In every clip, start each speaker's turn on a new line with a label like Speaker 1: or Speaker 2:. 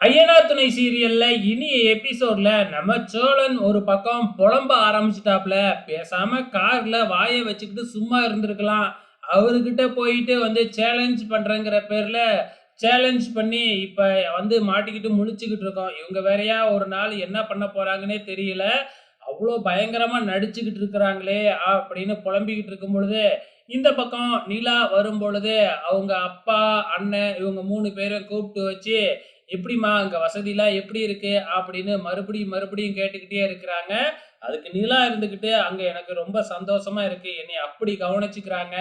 Speaker 1: ஐயனா துணை சீரியல்ல இனி எபிசோட்ல நம்ம சோழன் ஒரு பக்கம் புலம்ப ஆரம்பிச்சிட்டாப்ல. பேசாம கார்ல வாயை வச்சுக்கிட்டு சும்மா இருந்திருக்கலாம். அவர்கிட்ட போயிட்டு வந்து சேலஞ்ச் பண்றேங்கிற பேர்ல சேலஞ்ச் பண்ணி இப்ப வந்து மாட்டிக்கிட்டு முழிச்சுக்கிட்டு இருக்கோம். இவங்க வேறையா ஒரு நாள் என்ன பண்ண போறாங்கன்னே தெரியல. அவ்வளோ பயங்கரமா நடிச்சுக்கிட்டு இருக்கிறாங்களே அப்படின்னு புலம்பிக்கிட்டு இருக்கும் பொழுது இந்த பக்கம் நிலா வரும் பொழுது அவங்க அப்பா அண்ணன் இவங்க மூணு பேரும் கூப்பிட்டு வச்சு எப்படிம்மா அங்கே வசதிலாம் எப்படி இருக்கு? அப்படின்னு மறுபடியும் மறுபடியும் கேட்டுக்கிட்டே இருக்கிறாங்க. அதுக்கு நிலா இருந்துக்கிட்டு அங்கே எனக்கு ரொம்ப சந்தோஷமா இருக்கு. என்னை அப்படி கவனிச்சுக்கிறாங்க.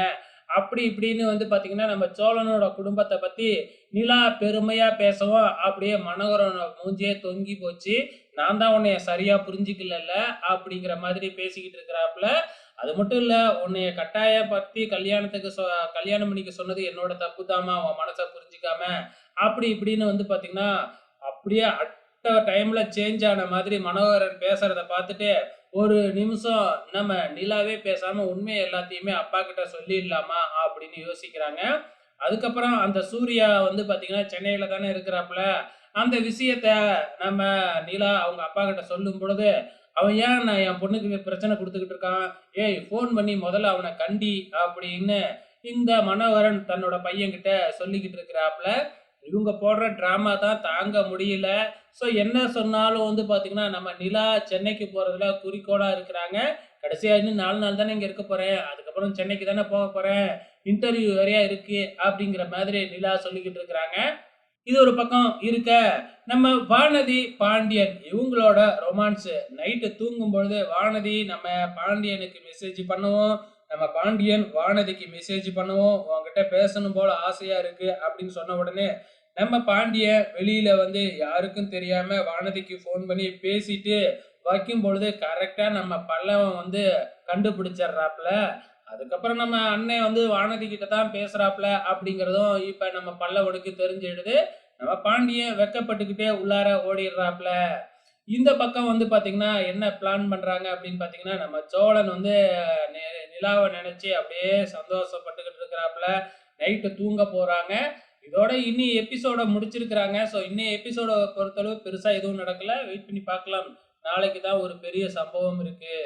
Speaker 1: அப்படி இப்படின்னு வந்து பார்த்தீங்கன்னா நம்ம சோழனோட குடும்பத்தை பற்றி நிலா பெருமையாக பேசவும் அப்படியே மனோகரனோட மூஞ்சியே தொங்கி போச்சு. நான் தான் உன்னைய சரியாக புரிஞ்சுக்கல அப்படிங்கிற மாதிரி பேசிக்கிட்டு இருக்கிறாப்புல. அது மட்டும் இல்லை உன்னைய கட்டாயப்படுத்தி கல்யாணத்துக்கு சொ கல்யாணம் பண்ணிக்க சொன்னது என்னோட தப்பு தாமா உன் மனசை புரிஞ்சிக்காம அப்படி இப்படின்னு வந்து பார்த்தீங்கன்னா அப்படியே அட்ட டைம்ல சேஞ்ச் ஆன மாதிரி மனோகரன் பேசுறத பார்த்துட்டு ஒரு நிமிஷம் நம்ம நிலாவே பேசாம உண்மை எல்லாத்தையுமே அப்பா கிட்ட சொல்லிடலாமா அப்படின்னு யோசிக்கிறாங்க. அதுக்கப்புறம் அந்த சூர்யா வந்து பார்த்தீங்கன்னா சென்னையில தானே இருக்கிறாப்புல. அந்த விஷயத்த நம்ம நிலா அவங்க அப்பா கிட்ட சொல்லும் பொழுது அவன் ஏன் நான் என் பொண்ணுக்கு பிரச்சனை கொடுத்துக்கிட்டு இருக்கான்? ஏய் ஃபோன் பண்ணி முதல்ல அவனை கண்டி அப்படின்னு இந்த மனோகரன் தன்னோட பையன்கிட்ட சொல்லிக்கிட்டு இருக்கிறாப்புல. இவங்க போடுற ட்ராமா தான் தாங்க முடியல. ஸோ என்ன சொன்னாலும் வந்து பார்த்தீங்கன்னா நம்ம நிலா சென்னைக்கு போகிறதுல குறிக்கோளாக இருக்கிறாங்க. கடைசியாக இன்னும் நாலு நாள் தானே இங்கே இருக்க போகிறேன் அதுக்கப்புறம் சென்னைக்கு தானே போக போகிறேன் இன்டர்வியூ வரையா இருக்குது அப்படிங்கிற மாதிரி நிலா சொல்லிக்கிட்டு இருக்கிறாங்க. இது ஒரு பக்கம் இருக்க. நம்ம வானதி பாண்டியன் இவங்களோட ரொமான்ஸு நைட்டு தூங்கும் பொழுது வானதி நம்ம பாண்டியனுக்கு மெசேஜ் பண்ணுவோம். நம்ம பாண்டியன் வானதிக்கு மெசேஜ் பண்ணுவோம். உங்ககிட்ட பேசணும் போல ஆசையா இருக்கு அப்படின்னு சொன்ன உடனே நம்ம பாண்டியன் வெளியில வந்து யாருக்கும் தெரியாம வானதிக்கு ஃபோன் பண்ணி பேசிட்டு வைக்கும் பொழுது கரெக்டா நம்ம பல்லவன் வந்து கண்டுபிடிச்சிடுறாப்புல. அதுக்கப்புறம் நம்ம அண்ணன் வந்து வானதி கிட்ட தான் பேசுறாப்ல அப்படிங்கிறதும் இப்ப நம்ம பல்லவனுக்கு தெரிஞ்சிடுது. நம்ம பாண்டியன் வெக்கப்பட்டுக்கிட்டே உள்ளார ஓடிடுறாப்புல இந்த பக்கம் வந்து பார்த்தீங்கன்னா என்ன பிளான் பண்ணுறாங்க அப்படின்னு பார்த்தீங்கன்னா நம்ம சோழன் வந்து நிலாவை நினச்சி அப்படியே சந்தோஷப்பட்டுக்கிட்டு இருக்கிறாப்புல நைட்டு தூங்க போகிறாங்க இதோட இன்னி எபிசோட முடிச்சிருக்கிறாங்க. ஸோ இன்னி எபிசோட பொறுத்தளவு பெருசாக எதுவும் நடக்கல. வெயிட் பண்ணி பார்க்கலாம். நாளைக்கு தான் ஒரு பெரிய சம்பவம் இருக்குது